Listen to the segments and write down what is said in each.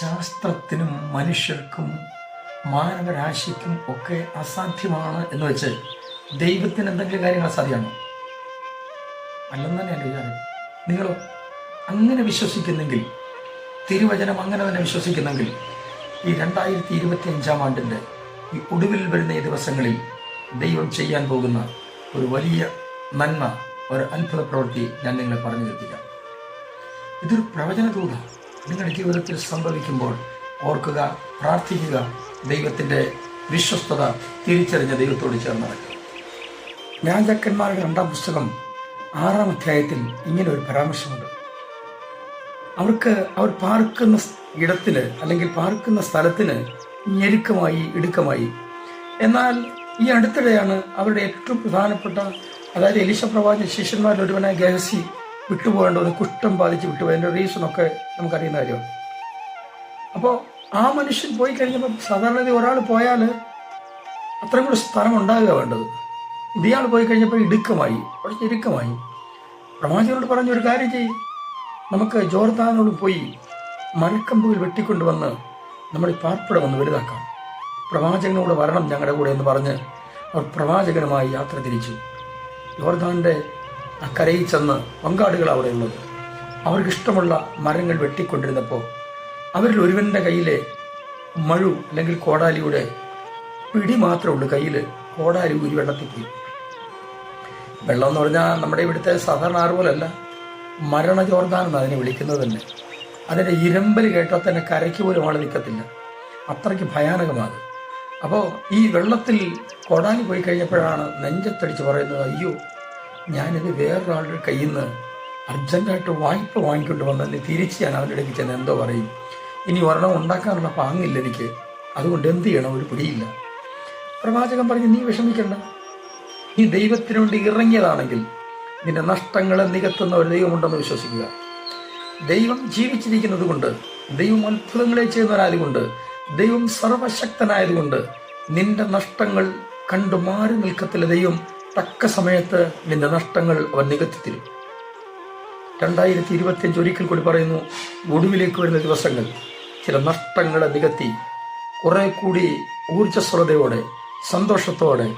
ശാസ്ത്രത്തിനും മനുഷ്യർക്കും മാനവരാശിക്കും ഒക്കെ അസാധ്യമാണ് എന്ന് വെച്ചാൽ ദൈവത്തിന് എന്തെങ്കിലും കാര്യങ്ങൾ അസാധ്യമാണോ? അല്ലെന്ന് തന്നെ എന്റെ വിചാരം. നിങ്ങൾ അങ്ങനെ വിശ്വസിക്കുന്നെങ്കിൽ തിരുവചനം അങ്ങനെ തന്നെ വിശ്വസിക്കുന്നെങ്കിൽ ഈ രണ്ടായിരത്തി ഇരുപത്തി അഞ്ചാം ആണ്ടിന്റെ ഈ ഒടുവിൽ വരുന്ന ഈ ദിവസങ്ങളിൽ ദൈവം ചെയ്യാൻ പോകുന്ന ഒരു വലിയ നന്മ ഒരു അത്ഭുത പ്രവൃത്തി ഞാൻ നിങ്ങളെ പറഞ്ഞു കേൾപ്പിക്കാം. ഇതൊരു പ്രവചനദൂത നിങ്ങളുടെ ജീവിതത്തിൽ സംഭവിക്കുമ്പോൾ ഓർക്കുക പ്രാർത്ഥിക്കുക ദൈവത്തിന്റെ വിശ്വസ്തത തിരിച്ചറിഞ്ഞ ദൈവത്തോട് ചേർന്ന് നടക്കുക. രാജാക്കന്മാരുടെ രണ്ടാം പുസ്തകം ആറാം അധ്യായത്തിൽ ഇങ്ങനെ ഒരു പരാമർശമുണ്ട്. അവർക്ക് അവർ പാർക്കുന്ന ഇടത്തിന് അല്ലെങ്കിൽ പാർക്കുന്ന സ്ഥലത്തിന് ഞെരുക്കമായി ഇടുക്കമായി. എന്നാൽ ഈ അടുത്തിടെയാണ് അവരുടെ ഏറ്റവും പ്രധാനപ്പെട്ട അതായത് എലിശ പ്രവാചക ശിഷ്യന്മാരിൽ ഒരുവനായ ഗഹസി വിട്ടുപോകേണ്ടത് കുഷ്ഠം ബാധിച്ച് വിട്ടുപോയി. അതിന്റെ റീസണൊക്കെ നമുക്കറിയുന്ന കാര്യമാണ്. അപ്പോൾ ആ മനുഷ്യൻ പോയി കഴിഞ്ഞപ്പോൾ സാധാരണ ഒരാൾ പോയാൽ അത്രയും കൂടി സ്ഥലം ഉണ്ടാകുക വേണ്ടത്. ഇയാൾ പോയി കഴിഞ്ഞപ്പോൾ ഇടുക്കമായി കുറച്ച് ഇടുക്കമായി. പ്രവാചകനോട് പറഞ്ഞൊരു കാര്യം ചെയ്യും. നമുക്ക് ജോർദാനോട് പോയി മരക്കമ്പുകൾ വെട്ടിക്കൊണ്ടുവന്ന് നമ്മുടെ പാർപ്പിടം ഒന്ന് വലുതാക്കാം. പ്രവാചകനോട് വരണം ഞങ്ങളുടെ കൂടെ എന്ന് പറഞ്ഞ് അവർ പ്രവാചകനുമായി യാത്ര തിരിച്ചു. ജോർദാന്റെ കരയിൽ ചെന്ന് പങ്കാളികൾ അവിടെയുള്ളത് അവർക്കിഷ്ടമുള്ള മരങ്ങൾ വെട്ടിക്കൊണ്ടിരുന്നപ്പോൾ അവരിൽ ഒരുവന്റെ കയ്യിലെ മഴു അല്ലെങ്കിൽ കോടാലിയുടെ പിടി മാത്രമേ ഉള്ളൂ. കയ്യിൽ കോടാലി ഊരി വെള്ളത്തിൽ പോയി. വെള്ളം എന്ന് പറഞ്ഞാൽ നമ്മുടെ ഇവിടുത്തെ സാധാരണ ആറുപോലല്ല മരണചോർദാനെന്ന് അതിനെ വിളിക്കുന്നത് തന്നെ. അതിന്റെ ഇരമ്പൽ കേട്ടാൽ തന്നെ കരയ്ക്ക് പോലും ആൾ നിൽക്കത്തില്ല അത്രയ്ക്ക് ഭയാനകമാണ് അപ്പോൾ ഈ വെള്ളത്തിൽ കൊടാലി പോയി കഴിഞ്ഞപ്പോഴാണ് നെഞ്ചത്തടിച്ച് പറയുന്നത് അയ്യോ ഞാനിത് വേറൊരാളുടെ കയ്യിൽ നിന്ന് അർജന്റായിട്ട് വായ്പ വാങ്ങിക്കൊണ്ട് വന്നതിന് തിരിച്ച് ഞാൻ അവന്റെ ഇടയ്ക്ക് ചെന്ന് എന്തോ പറയും. ഇനി ഒരെണ്ണം ഉണ്ടാക്കാനുള്ള പാങ്ങില്ല എനിക്ക്. അതുകൊണ്ട് എന്ത് ചെയ്യണം? ഒരു പിടിയില്ല. പ്രവാചകൻ പറഞ്ഞു നീ വിഷമിക്കണ്ട. നീ ദൈവത്തിനു വേണ്ടി ഇറങ്ങിയതാണെങ്കിൽ നിന്റെ നഷ്ടങ്ങളെ നികത്തുന്ന ഒരു ദൈവമുണ്ടെന്ന് വിശ്വസിക്കുക. ദൈവം ജീവിച്ചിരിക്കുന്നത് കൊണ്ട് ദൈവം അത്ഭുതങ്ങളെ ചെയ്യുന്നവരായതുകൊണ്ട് ദൈവം സർവശക്തനായതുകൊണ്ട് നിന്റെ നഷ്ടങ്ങൾ കണ്ടു മാറി നിൽക്കത്തില്ല ദൈവം. തക്ക സമയത്ത് നിന്റെ നഷ്ടങ്ങൾ അവൻ നികത്തിത്തരും. രണ്ടായിരത്തി ഇരുപത്തിയഞ്ച് ഒരിക്കൽ കൂടി പറയുന്നു ഒടുവിലേക്ക് വരുന്ന ദിവസങ്ങൾ ചില നഷ്ടങ്ങളെ നികത്തി കുറെ കൂടി ഊർജസ്വലതയോടെ സന്തോഷത്തോടെ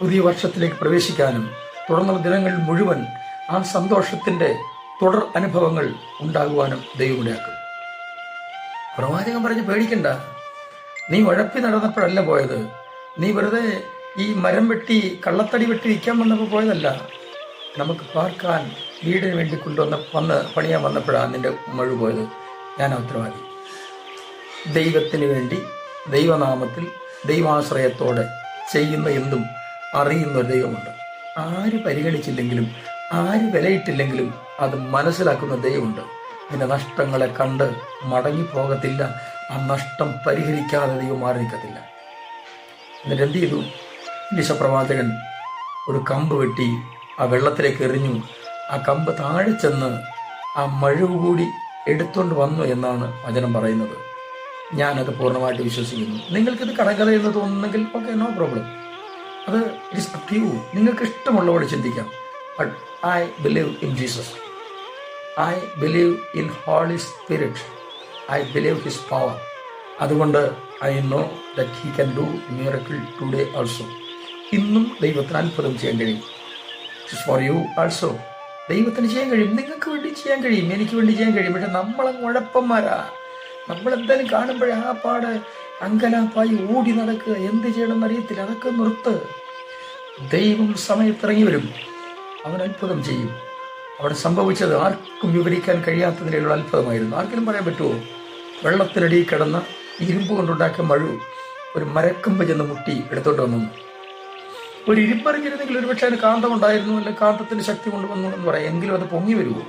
പുതിയ വർഷത്തിലേക്ക് പ്രവേശിക്കാനും തുടർന്നുള്ള ദിനങ്ങൾ മുഴുവൻ ആ സന്തോഷത്തിന്റെ തുടർ അനുഭവങ്ങൾ ഉണ്ടാകുവാനും ദൈവമിടയാക്കും പ്രവാചകൻ പറഞ്ഞ് പേടിക്കണ്ട. നീ ഉഴപ്പി നടന്നപ്പോഴല്ല പോയത്. നീ വെറുതെ ഈ മരം വെട്ടി കള്ളത്തടി വെട്ടി വിൽക്കാൻ വന്നപ്പോൾ പോയതല്ല. നമുക്ക് പാർക്കാൻ വീടിന് വേണ്ടി കൊണ്ടുവന്ന വന്ന് പണിയാൻ വന്നപ്പോഴാണ് നിന്റെ മഴ പോയത്. ഞാൻ ഉത്തരവാദി. ദൈവത്തിന് വേണ്ടി ദൈവനാമത്തിൽ ദൈവാശ്രയത്തോടെ ചെയ്യുന്ന എന്തും അറിയുന്ന ഒരു ദൈവമുണ്ട്. ആര് പരിഗണിച്ചില്ലെങ്കിലും ആര് വിലയിട്ടില്ലെങ്കിലും അത് മനസ്സിലാക്കുന്ന ദൈവമുണ്ട്. നിന്റെ നഷ്ടങ്ങളെ കണ്ട് മടങ്ങി പോകത്തില്ല. ആ നഷ്ടം പരിഹരിക്കാതെ ദൈവം മാറി നിൽക്കത്തില്ല എന്നിട്ട് എന്ത് ചെയ്തു? ദിശപ്രവാചകൻ ഒരു കമ്പ് വെട്ടി ആ വെള്ളത്തിലേക്ക് എറിഞ്ഞു. ആ കമ്പ് താഴെ ചെന്ന് ആ മഴവ് കൂടി എടുത്തുകൊണ്ട് വന്നു എന്നാണ് വചനം പറയുന്നത്. ഞാനത് പൂർണമായിട്ട് വിശ്വസിക്കുന്നു. നിങ്ങൾക്കിത് കടകഥ എന്ന് തോന്നുന്നെങ്കിൽ ഓക്കെ നോ പ്രോബ്ലം അത് ടു യു നിങ്ങൾക്ക് ഇഷ്ടമുള്ള പോലെ ചിന്തിക്കാം. But I believe in Jesus I believe in holy spirit I believe his power അതുകൊണ്ട് I know that he can do miracle today also ഇന്നും ദൈവത്തിന് അത്ഭുതം ചെയ്യാൻ കഴിയും. ഫോർ യു ആൾസോ ദൈവത്തിന് ചെയ്യാൻ കഴിയും. നിങ്ങൾക്ക് വേണ്ടി ചെയ്യാൻ കഴിയും. എനിക്ക് വേണ്ടി ചെയ്യാൻ കഴിയും. പക്ഷെ നമ്മളെ കുഴപ്പന്മാരാ നമ്മളെന്തായാലും കാണുമ്പോഴേ ആ പാട് അങ്കലാപ്പായി ഓടി നടക്കുക. എന്ത് ചെയ്യണമെന്ന് അറിയത്തില്ല അതൊക്കെ നിർത്ത്. ദൈവം സമയത്തിറങ്ങി വരും. അവൻ അത്ഭുതം ചെയ്യും. അവിടെ സംഭവിച്ചത് ആർക്കും വിവരിക്കാൻ കഴിയാത്ത അത്ഭുതമായിരുന്നു. ആർക്കെങ്കിലും പറയാൻ പറ്റുമോ വെള്ളത്തിനടിയിൽ കിടന്ന ഇരുമ്പ് കൊണ്ടുണ്ടാക്കിയ മഴു ഒരു മരക്കമ്പ് ചെന്ന് മുട്ടി എടുത്തോണ്ട് വന്നു. ഒരു ഇരിപ്പറിഞ്ഞിരുന്നെങ്കിൽ ഒരുപക്ഷെ അതിന് കാന്തം ഉണ്ടായിരുന്നു കാന്തത്തിന് ശക്തി കൊണ്ട് വന്നു എന്ന് പറയാം. എങ്കിലും അത് പൊങ്ങി വരുമോ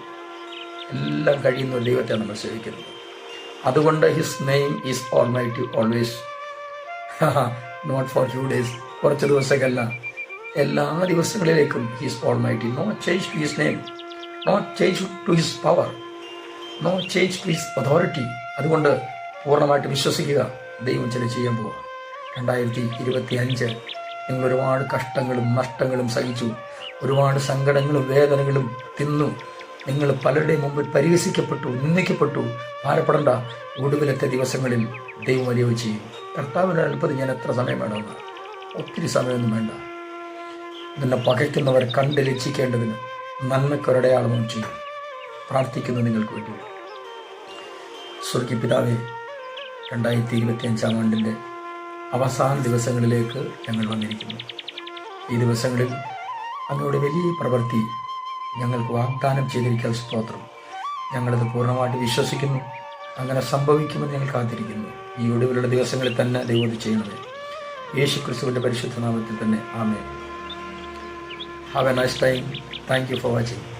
എല്ലാം കഴിയുന്ന ദൈവത്തെ നമ്മൾ സേവിക്കുന്നത് അതുകൊണ്ട് his name is almighty always not for two days കുറച്ച് ദിവസമൊക്കെയല്ല എല്ലാ ദിവസങ്ങളിലേക്കും his almighty no change to his name no change to his power no change to his authority അതുകൊണ്ട് പൂർണമായിട്ട് വിശ്വസിക്കുക. ദൈവം ചില ചെയ്യാൻ പോവുക. രണ്ടായിരത്തി ഇരുപത്തി അഞ്ച് നിങ്ങൾ ഒരുപാട് കഷ്ടങ്ങളും നഷ്ടങ്ങളും സഹിച്ചു. ഒരുപാട് സങ്കടങ്ങളും വേദനകളും തിന്നു. നിങ്ങൾ പലരുടെയും മുമ്പിൽ പരിഹസിക്കപ്പെട്ടു നിന്ദിക്കപ്പെട്ടു. ഭാരപ്പെടേണ്ട. ഒടുവിലത്തെ ദിവസങ്ങളിൽ ദൈവം വലിയ ചെയ്യും. കർത്താവിന് അടുപ്പത് ഞാൻ എത്ര സമയം വേണമെന്ന്? ഒത്തിരി സമയമൊന്നും വേണ്ട. നിന്നെ പകയ്ക്കുന്നവർ കണ്ട് രക്ഷിക്കേണ്ടതിന് നന്മയ്ക്കൊരടയാളവും ചെയ്യും. പ്രാർത്ഥിക്കുന്നു നിങ്ങൾക്ക് വേണ്ടി. സ്വർഗി പിതാവേ രണ്ടായിരത്തി ഇരുപത്തി അഞ്ചാം ആണ്ടിന്റെ അവസാന ദിവസങ്ങളിലേക്ക് ഞങ്ങൾ വന്നിരിക്കുന്നു. ഈ ദിവസങ്ങളിൽ അങ്ങയുടെ വലിയ പ്രവൃത്തി ഞങ്ങൾക്ക് വാഗ്ദാനം ചെയ്തിരിക്കാൻ സ്തോത്രം. ഞങ്ങളത് പൂർണമായിട്ട് വിശ്വസിക്കുന്നു. അങ്ങനെ സംഭവിക്കുമെന്ന് ഞങ്ങൾ കാത്തിരിക്കുന്നു. ഈ ഒടുവിലുള്ള ദിവസങ്ങളിൽ തന്നെ ദൈവം ചെയ്യുന്നത്. യേശു ക്രിസ്തുവിന്റെ പരിശുദ്ധ നാമത്തിൽ തന്നെ. ആമേ have a nice time thank you for watching